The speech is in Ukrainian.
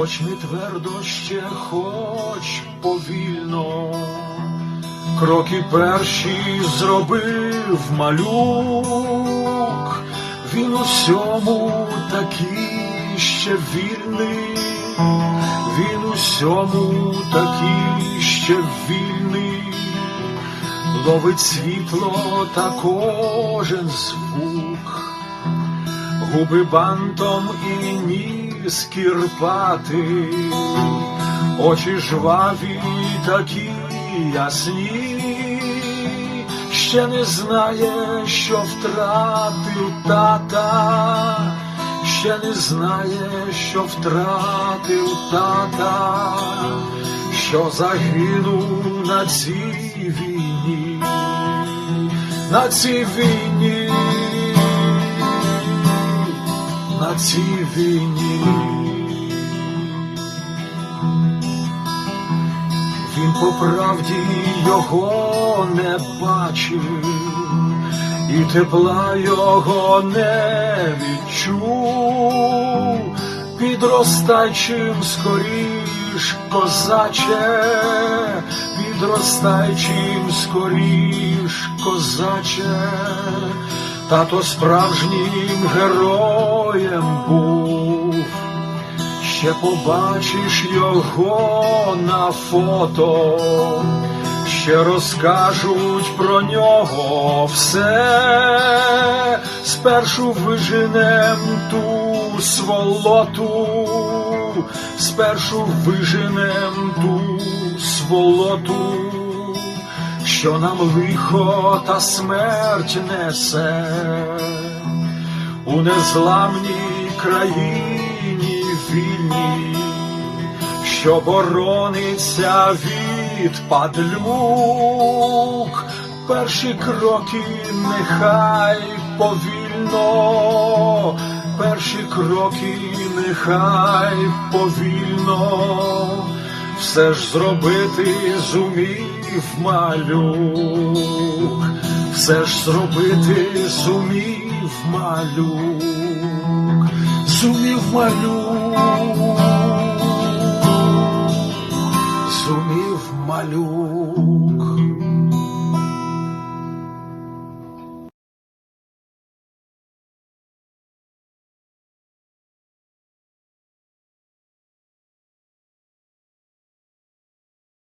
хоч не твердо ще, хоч повільно, кроки перші зробив малюк, він усьому такий ще вільний, він усьому такий ще вільний, ловить світло та кожен звук. Губи бантом і ніс кірпати, очі жваві такі ясні, ще не знає, що втратив тата, ще не знає, що втратив тата, що загинув на цій війні, на цій війні. На цій війні. По правді його не бачив, і тепла його не відчув, підростай чим скоріш, козаче, підростай чим скоріш, козаче. Тато справжнім героєм ще побачиш його на фото, ще розкажуть про нього все, спершу виженем ту сволоту, спершу виженем ту сволоту. Що нам лихо та смерть несе. У незламній країні вільній, що борониться від падлюк, перші кроки нехай повільно, перші кроки нехай повільно. Все ж зробити зумів малюк, все ж зробити зумів малюк, зумів малюк, зумів малюк.